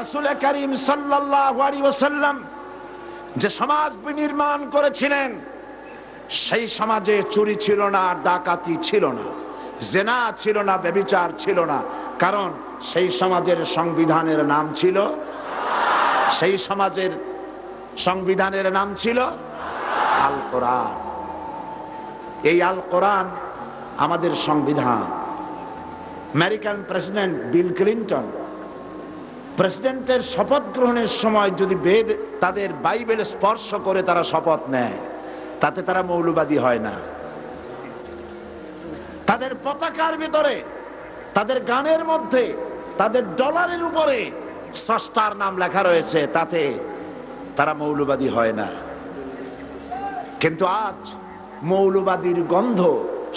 রাসূল করিম ওয়াসাল্লাম যে সমাজ বিনির্মাণ করেছিলেন, সেই সমাজে চুরি ছিল না, ডাকাতি ছিল না, জেনা ছিল না ব্যভিচার ছিল না। কারণ সেই সমাজের সংবিধানের নাম ছিল? সেই সমাজের সংবিধানের নাম ছিল আল কোরআন এই আল কোরআন আমাদের সংবিধান। আমেরিকান প্রেসিডেন্ট বিল ক্লিন্টন প্রেসিডেন্টের শপথ গ্রহণের সময় যদি বেদ তাদের বাইবেল স্পর্শ করে তারা শপথ নেয়, তাতে তারা মৌলবাদী হয় না। তাদের পতাকার ভিতরে, তাদের গানের মধ্যে, তাদের ডলারের উপরে স্রষ্টার নাম লেখা রয়েছে, তাতে তারা মৌলবাদী হয় না। কিন্তু আজ মৌলবাদীর গন্ধ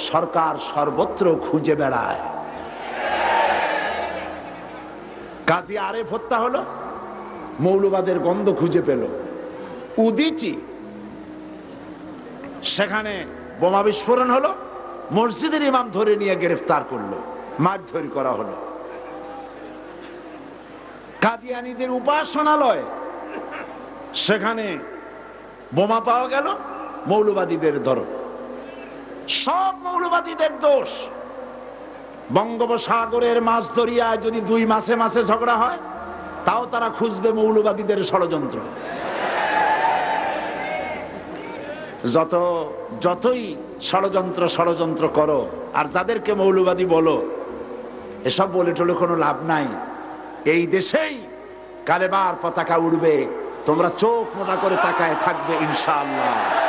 সরকার সর্বত্র খুঁজে বেড়ায়। কাজী আরেফ হত্যা হলো, মৌলবাদের গন্ধ খুঁজে পেল। উদিচি, সেখানে বোমা বিস্ফোরণ হলো, মসজিদের ইমাম ধরে নিয়ে গ্রেফতার করল, মারধর করা হলো। কাদিয়ানিদের উপাসনালয়, সেখানে বোমা পাওয়া গেল, মৌলবাদীদের ধরো সব মৌলবাদীদের দোষ। বঙ্গোপসাগরের মাছ দরিয়ায় যদি দুই মাসে মাসে ঝগড়া হয়, তাও তারা খুঁজবে মৌলবাদীদের ষড়যন্ত্র। যত, যতই ষড়যন্ত্র ষড়যন্ত্র করো, আর যাদেরকে মৌলবাদী বলো, এসব বলে টলে কোনো লাভ নাই। এই দেশেই কালেবার পতাকা উড়বে, তোমরা চোখ মোটা করে তাকায় থাকবে ইনশাআল্লাহ।